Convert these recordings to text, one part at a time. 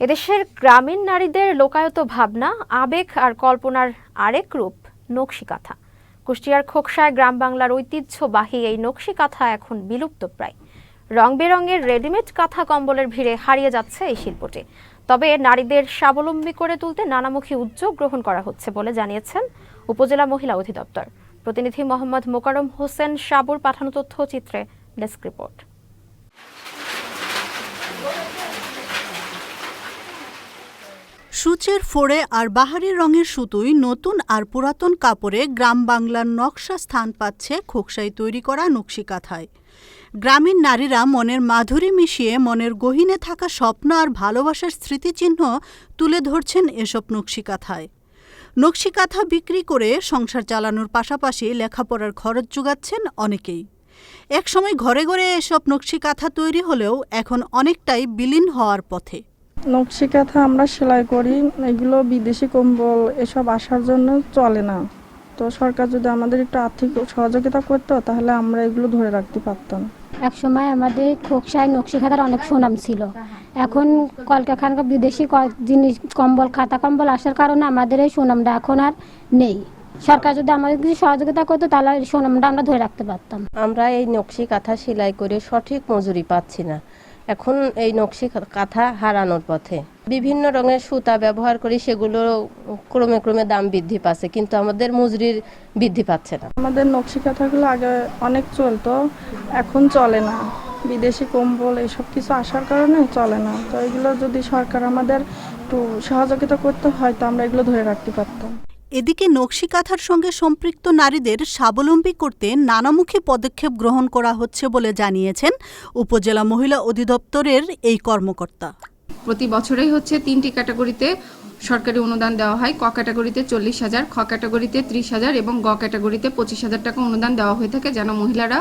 এদেশের গ্রামীণ নারীদের লোকায়ত ভাবনা, আবেগ আর কল্পনার আরেক রূপ নকশি কাঁথা কুষ্টিয়ার খোকসায় গ্রাম বাংলার ঐতিহ্যবাহী এই নকশি কাঁথা এখন বিলুপ্ত প্রায়। রং বেরঙের রেডিমেড কাঁথা কম্বলের ভিড়ে হারিয়ে যাচ্ছে এই শিল্পটি। তবে নারীদের স্বাবলম্বী করে তুলতে নানামুখী উদ্যোগ গ্রহণ করা হচ্ছে বলে জানিয়েছেন উপজেলা মহিলা অধিদপ্তর। প্রতিনিধি মোহাম্মদ মোকারম হোসেন সাবুর পাঠানো তথ্যচিত্রে ডেস্ক রিপোর্ট। সূচের ফোড়ে আর বাহারি রঙের সুতোই নতুন আর পুরাতন কাপড়ে গ্রাম বাংলার নকশা স্থান পাচ্ছে খোকসাই তৈরি করা নকশি কাঁথায় গ্রামীণ নারীরা মনের মাধুরী মিশিয়ে মনের গহীনে থাকা স্বপ্ন আর ভালোবাসার স্মৃতিচিহ্ন তুলে ধরছেন এসব নকশি কাঁথায় নকশি কাঁথা বিক্রি করে সংসার চালানোর পাশাপাশি লেখাপড়ার খরচ যোগাচ্ছেন অনেকেই। একসময় ঘরে ঘরে এসব নকশি কাঁথা তৈরি হলেও এখন অনেকটাই বিলীন হওয়ার পথে। নকশি কাঁথা আমরা সেলাই করি এগুলো বিদেশি কম্বল এসব আসার জন্য চলে না। তো সরকার যদি আমাদের একটু আর্থিক সহযোগিতা করতো তাহলে আমরা এগুলো ধরে রাখতে পারতাম। এক সময় আমাদের খোকসায় নকশি খাতার অনেক সুনাম ছিল। এখন কলকারখানা বিদেশি জিনিস কম্বল খাতা কম্বল আসার কারণে আমাদের এই সুনামটা এখন আর নেই। সরকার যদি আমাদের কিছু সহযোগিতা করতো তাহলে এই সুনামটা আমরা ধরে রাখতে পারতাম। আমরা এই নকশি কাঁথা সেলাই করে সঠিক মজুরি পাচ্ছি না। এখন এই নকশি কাঁথা হারানোর পথে। বিভিন্ন রঙের সুতা ব্যবহার করি, সেগুলো ক্রমে ক্রমে দাম বৃদ্ধি পাচ্ছে, কিন্তু আমাদের মজুরির বৃদ্ধি পাচ্ছে না। আমাদের নকশি কাঁথাগুলো আগে অনেক চলতো, এখন চলে না। বিদেশি কম্বল এসব কিছু আসার কারণে চলে না। তো এগুলো যদি সরকার আমাদের একটু সহযোগিতা করতে হয়, তো আমরা এগুলো ধরে রাখতে পারতাম। এদিকে নকশি কাঁথার সঙ্গে সম্পৃক্ত নারীদের স্বাবলম্বী করতে নানামুখী পদক্ষেপ গ্রহণ করা হচ্ছে বলে জানিয়েছেন উপজেলা মহিলা অধিদপ্তরের এই কর্মকর্তা। প্রতি বছরেই হচ্ছে তিনটি ক্যাটাগরিতে সরকারি অনুদান দেওয়া হয়। ক ক্যাটাগরিতে চল্লিশ হাজার, খ ক্যাটাগরিতে ত্রিশ হাজার এবং গ ক্যাটাগরিতে পঁচিশ হাজার টাকা অনুদান দেওয়া হয়ে থাকে যেন মহিলারা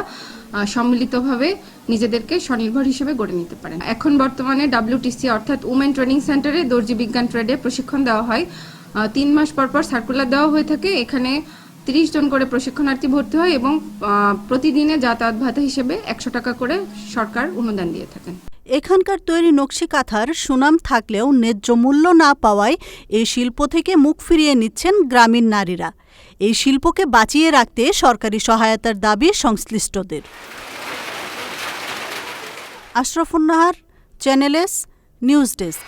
সম্মিলিতভাবে নিজেদেরকে স্বনির্ভর হিসেবে গড়ে নিতে পারেন। এখন বর্তমানে ডাব্লিউটিসি অর্থাৎ উমেন ট্রেনিং সেন্টারে দর্জি বিজ্ঞান ট্রেডে প্রশিক্ষণ দেওয়া হয়। তিন মাস পর পর সার্কুলার দেওয়া হয়ে থাকে। এখানে তিরিশ জন করে প্রশিক্ষণার্থী ভর্তি হয় এবং প্রতিদিনে যাতায়াত ভাতা হিসেবে একশো টাকা করে সরকার অনুদান দিয়ে থাকেন। এখানকার তৈরি নকশি কাঁথার সুনাম থাকলেও ন্যায্য মূল্য না পাওয়ায় এই শিল্প থেকে মুখ ফিরিয়ে নিচ্ছেন গ্রামীণ নারীরা। এই শিল্পকে বাঁচিয়ে রাখতে সরকারি সহায়তার দাবি সংশ্লিষ্টদের। Ashrafunnahar, channel S, news desk.